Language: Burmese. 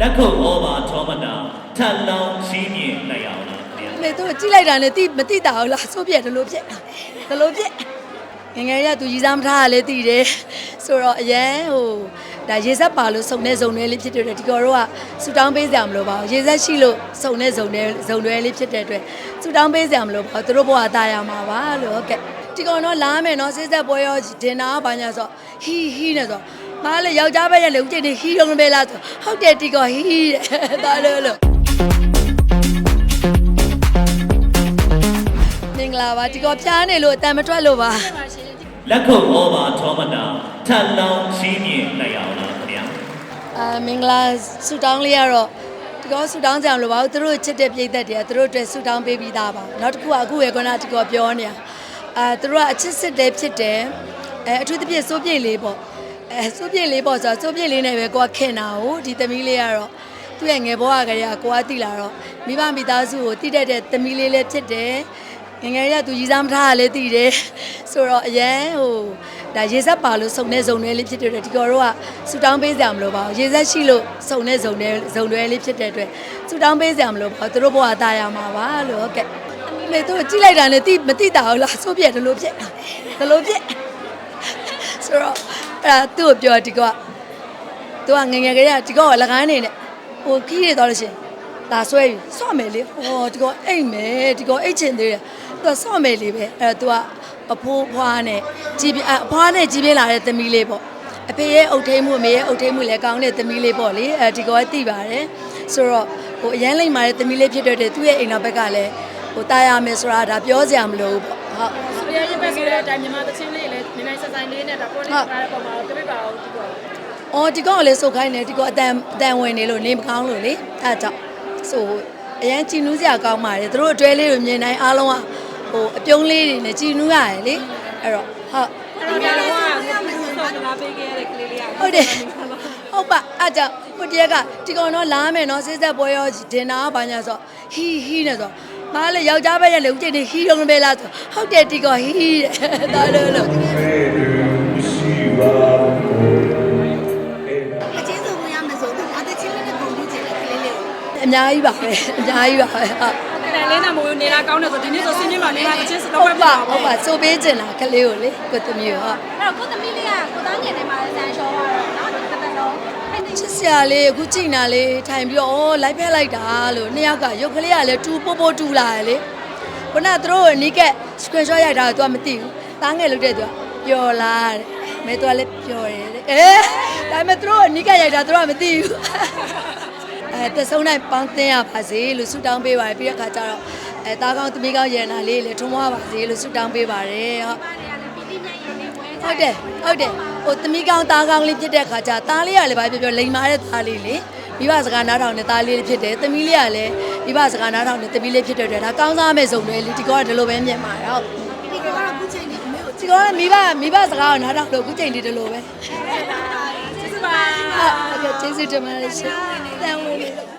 လက်ခုပ်ဩဘာထောမတာထပ်လောင်းချီးမြှင့်လိုက်အောင်လားခင်ဗျာလေသူကြည့်လိုက်တာနဲ့တိမတိတာဘူးလားစိုးပြက်ဒလို့ပြက်ဒလို့ပြက်ငယ်ငယ်ရသူကြီးစားမထားရလဲတည်တယ်ဆိုတော့အရန်ဟိုဒါရေဆက်ပါလို့စုံတဲ့ဇုံတွေလေးဖြစ်တဲ့အတွက်ဒီကောတို့ကဆူတောင်းပေးကြမလို့ပါဘူးရေဆက်ရှိလို့စုံတဲ့ဇုံတွေဇုံတွေလေးဖြစ်တဲ့အတွက်ဆူတောင်းပေးကြမလို့ပါဘူးသူတို့ဘဝသားရမှာပါလို့ဟုတ်ကဲ့ ဒီကောင်တော့လာမယ်နော်စိစက်ပွဲရောဒင်နာဘာညာဆိုဟီဟီနဲ့ဆိုမားလေယောက်ျားပဲရလေဦးကျင်းနေဟီရုံပဲလားဆိုဟုတ်တယ်ဒီကောင်ဟီဟီတဲ့ဒါလို့လို့မင်္ဂလာပါဒီကောဖျားနေလို့အတန်မထွက်လို့ပါလက်ခုပ်ဩဘာထောမတာထပ်လောင်းချီးမြှင့်လိုက်အောင်လားခင်ဗျာအာမင်္ဂလာဆူတောင်းလေးကတော့ဒီကောဆူတောင်းကြအောင်လို့ပါဘူးသူတို့ချစ်တဲ့ပြည်သက်တွေကသူတို့အတွက်ဆူတောင်းပေးပြီးသားပါနောက်တစ်ခုကအခုရေကနာဒီကောပြောနေတာ အာသူတို့ကအချစ်စစ်တဲ့ဖြစ်တယ်အဲအထူးသဖြင့်စိုးပြည့်လေးပေါ့အဲစိုးပြည့်လေးပေါ့ဆိုတော့စိုးပြည့်လေးနဲ့ပဲကိုကခင်တာကိုဒီသမီးလေးကတော့သူ့ရဲ့ငယ်ဘဝကလေးကကိုကတိလာတော့မိဘမိသားစုကိုတိတတ်တဲ့သမီးလေးလေးဖြစ်တယ် ငယ်ငယ်ရသူကြီးစားမထားရလဲတည်တယ်ဆိုတော့အရန်ဟိုဒါရေဆက်ပါလို့စုံတဲ့ဇုံတွေလေးဖြစ်တဲ့အတွက်ဒီကောတို့ကဆူတောင်းပေးကြမလို့ပါဘူးရေဆက်ရှိလို့စုံတဲ့ဇုံတွေဇုံတွေလေးဖြစ်တဲ့အတွက်ဆူတောင်းပေးကြမလို့ပါဘူးသူတို့ဘဝသားရမှာပါလို့ဟုတ်ကဲ့လေသူကြည့်လိုက်တာနဲ့တိမတိတာဘူးလားစိုးပြက်ဒလို့ပြက်ဒလို့ပြက်ဆိုတော့အဲ့ဒါသူ့ကိုပြောဒီကောကသူကငယ်ငယ်ကလေးကဒီကောကလကိုင်းနေနဲ့ဟိုခီးရတော့လို့ရှရင် ဒါဆွဲယူဆော့မယ်လေဟောဒီကောအိတ်မယ်ဒီကောအိတ်ချင်သေးတယ်သူကဆော့မယ်လေပဲအဲ့တော့သူကအဖိုးဖွားနဲ့ကြီးပြအဖွားနဲ့ကြီးပြလာတဲ့သမီးလေးပေါ့အဖေရဲ့အုတ်ထိန်မှုအမေရဲ့အုတ်ထိန်မှုလည်းကောင်းတဲ့သမီးလေးပေါ့လေအဲဒီကောသိပါတယ်ဆိုတော့ဟိုအရန်လိမ့်မာတဲ့သမီးလေးဖြစ်တဲ့သူ့ရဲ့အိမ်နောက်ဘက်ကလည်းဟိုတာယာမယ်ဆိုတာဒါပြောစရာမလိုဘူးပေါ့ဟုတ်ဆိုရရင်ပဲဆိုတဲ့အတိုင်းမြန်မာသချင်းလေးလည်းနည်းနည်းဆက်ဆိုင်လေးနဲ့ဒါပေါ်နေတာတဲ့ပုံမှာတပိပါအောင်ဒီကောအော်ဒီကောလည်းစုတ်ခိုင်းတယ်ဒီကောအတန်အတန်ဝင်နေလို့နေမကောင်းလို့လေအဲဒါကြောင့် ဆိုအရန်ကြည်နူးစရာကောင်းပါတယ်သူတို့အတွဲလေးကိုမြင်တိုင်းအားလုံးကဟိုအပြုံးလေးတွေနဲ့ကြည်နူးရတယ်လေအဲ့တော့ဟုတ်အဲ့တော့ကတော့ဆော့ကလာပေးခဲ့ရတဲ့ကလေးလေးကဟုတ်တယ်ဟုတ်ပါအဲ့ကြောင့်ဟိုတရက်ကဒီကောင်တော့လာမယ်နော်စိစက်ပွဲရောဒင်နာဘာညာဆိုဟီဟီနဲ့ဆိုမားလေယောက်ျားပဲရလေဦးကျင်းနေဟီရုံပဲလားဆိုဟုတ်တယ်ဒီကောင်ဟီဟီတဲ့ဒါလို့လို့ များကြီးပါပဲအများကြီးပါပဲဟုတ်တယ်လေးနာမိုးနေတာကောင်းတယ်ဆိုဒီနေ့ဆိုဆင်းပြမှာနေတာချင်းစတော့ပဲပါဟုတ်ပါစိုးပေးကျင်တာကလေးကိုလေကိုသမီးကိုဟုတ်အဲ့တော့ကိုသမီးလေးကကိုသားငယ်ထဲမှာဇန်ရှောသွားတော့နော်ဒီသက်တော်ချစ်စရာလေးအခုကြည်နာလေးထိုင်ပြီးတော့အော်လိုက်ဖက်လိုက်တာလို့နှစ်ယောက်ကရုပ်ကလေးကလည်းတူပို့ပို့တူလာတယ်လေခုနကသူတို့အနီးကက် screenshot ရိုက်တာကသူကမသိဘူးသားငယ်လုပ်တဲ့သူကပျော်လာတယ်မဲသူကလည်းပျော်တယ်တဲ့အဲဒါပေမဲ့သူတို့အနီးကက်ရိုက်တာသူတို့ကမသိဘူး အဲတဆုံးနိုင်ပေါင်းသင်းရပါစေလို့ဆုတောင်းပေးပါတယ်ပြီးတဲ့အခါကျတော့အဲတားကောင်းသမီးကောင်းရန်နာလေးလည်းထုံးမွားပါစေလို့ဆုတောင်းပေးပါတယ်ဟုတ်ပါတွေကလည်းပီတိမြတ်ရည်နေဝဲဟုတ်တယ်ဟုတ်တယ်ဟိုသမီးကောင်းသားကောင်းလေးဖြစ်တဲ့ခါကျသားလေးကလည်းဘာပြောပြောလိန်မာတဲ့သားလေးလေမိဘစကားနားထောင်တဲ့သားလေးဖြစ်တယ်သမီးလေးကလည်းမိဘစကားနားထောင်တဲ့သမီးလေးဖြစ်တဲ့အတွက်ဒါကောင်းစားမဲ့စုံတွေလေဒီကောကဒီလိုပဲမြင်ပါတယ်ဟုတ်ဒီကတော့အခုချိန်ဒီအမေကိုဒီကောကမိဘမိဘစကားကိုနားထောင်လို့အခုချိန်ဒီဒီလိုပဲ ကျေးဇူးပါဟုတ်ကဲ့ကျေးဇူးတင်ပါတယ်ရှင်တန်ဝင်နေလို့